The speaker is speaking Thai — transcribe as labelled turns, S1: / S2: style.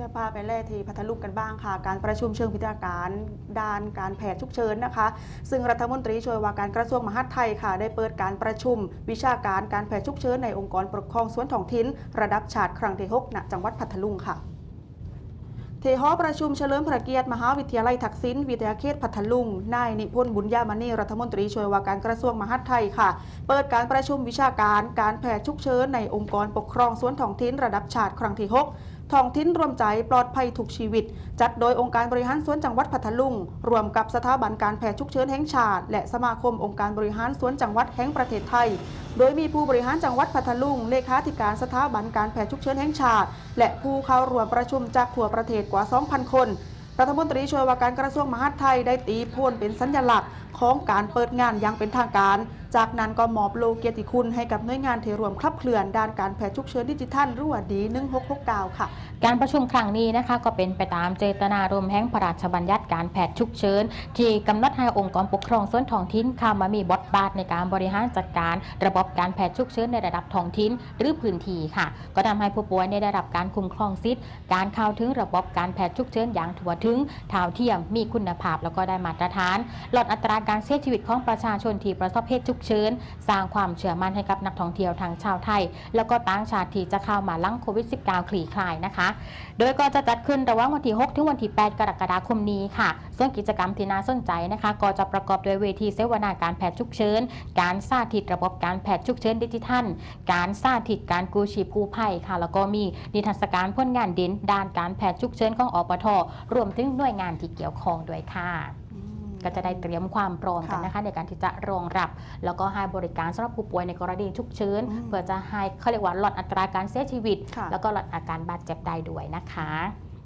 S1: จะพาไปแล่ทีพัทลุงกันบ้างค่ะ การประชุมเชิงวิทยาการด้านการแพทย์ฉุกเฉินนะคะ ซึ่งรัฐมนตรีช่วยว่าการกระทรวงมหาดไทยค่ะ ได้เปิดการประชุม วิชาการการแพทย์ฉุกเฉินในองค์กรปกครองส่วนท้องถิ่นระดับชาติครั้งที่หกณจังหวัดพัทลุงค่ะเทหอประชุมเฉลิมพระเกียรติมหาวิทยาลัยทักษิณวิทยาเขตพัทลุง นายนิพนธ์บุญญามณีรัฐมนตรีช่วยว่าการกระทรวงมหาดไทยค่ะ เปิดการประชุมวิชาการการแพทย์ฉุกเฉินในองค์กรปกครองส่วนท้องถิ่นระดับชาติครั้งที่ 6 ท้องถิ่นรวมใจปลอดภัยทุกชีวิต จัดโดยองค์การบริหารส่วนจังหวัดพัทลุง รวมกับสถาบันการแพทย์ฉุกเฉินแห่งชาติ และสมาคมองค์การบริหารส่วนจังหวัดแห่งประเทศไทย โดยมีผู้บริหารจังหวัดพัทลุง เลขาธิการสถาบันการแพทย์ฉุกเฉินแห่งชาติ และผู้เข้าร่วมประชุมจากทั่วประเทศกว่า 2,000 คนรัฐมนตรีช่วยว่าการกระทรวงมหาดไทยได้ตีโพนเป็นสัญลักษณ์ของการเปิดงานอย่างเป็นทางการ จากนั้นก็มอบโลเกียรติคุณให้กับหน่วยงานที่รวมขับเคลื่อนด้านการแพทย์ฉุกเฉินดิจิทัลรือว่าดี1669 ค่ะ
S2: การประชุมครั้งนี้นะคะก็เป็นไปตามเจตนารมณ์แห่งพระราชบัญญัติการแพทย์ฉุกเฉินที่กำหนดให้องค์กรปกครองส่วนท้องถิ่นเข้ามามีบทบาทในการบริหารจัดการ ระบบการแพทย์ฉุกเฉินในระดับท้องถิ่นหรือพื้นที่ค่ะ ก็ทำให้ผู้ป่วยเนี่ยได้รับการคุ้มครองสิทธิ์การเข้าถึงระบบการแพทย์ฉุกเฉินอย่างทั่วถึงเท่าเทียมมีคุณภาพแล้วก็ได้มาตรฐาน ลดอัตราการเสียชีวิตของประชาชนที่ประสบเหตุฉุกเฉินสร้างความเชื่อมั่นให้กับนักท่องเที่ยวทั้งชาวไทย แล้วก็ต่างชาติที่จะเข้ามาลังโควิด -19 คลี่คลายนะคะ โดยก็จะจัดขึ้นระหว่างวันที่ 6 ถึงวันที่ 8 กรกฎาคมนี้ค่ะ ส่วนกิจกรรมที่น่าสนใจนะคะ ก็จะประกอบด้วยเวทีเสวนาการแพทย์ฉุกเฉิน การสาธิตระบบการแพทย์ฉุกเฉินดิจิทัล การสาธิตการกู้ชีพกู้ภัยค่ะ แล้วก็มีนิทรรศการผลงานด่นด้านการแพทย์ฉุกเฉินของอปทรวมถึงหน่วยงานที่เกี่ยวข้องด้วยค่ะ ก็จะได้เตรียมความพร้อมกัน
S1: ค่ะ
S2: นะคะในการที่จะรองรับ แล้วก็ให้บริการสำหรับผู้ป่วยในกรณีฉุกเฉิน
S1: อืม
S2: เพื่อจะให้เขาเรียกว่าลดอัตราการเสียชีวิต
S1: ค่ะ
S2: แล้วก็ลดอาการบาดเจ็บได้ด้วยนะคะ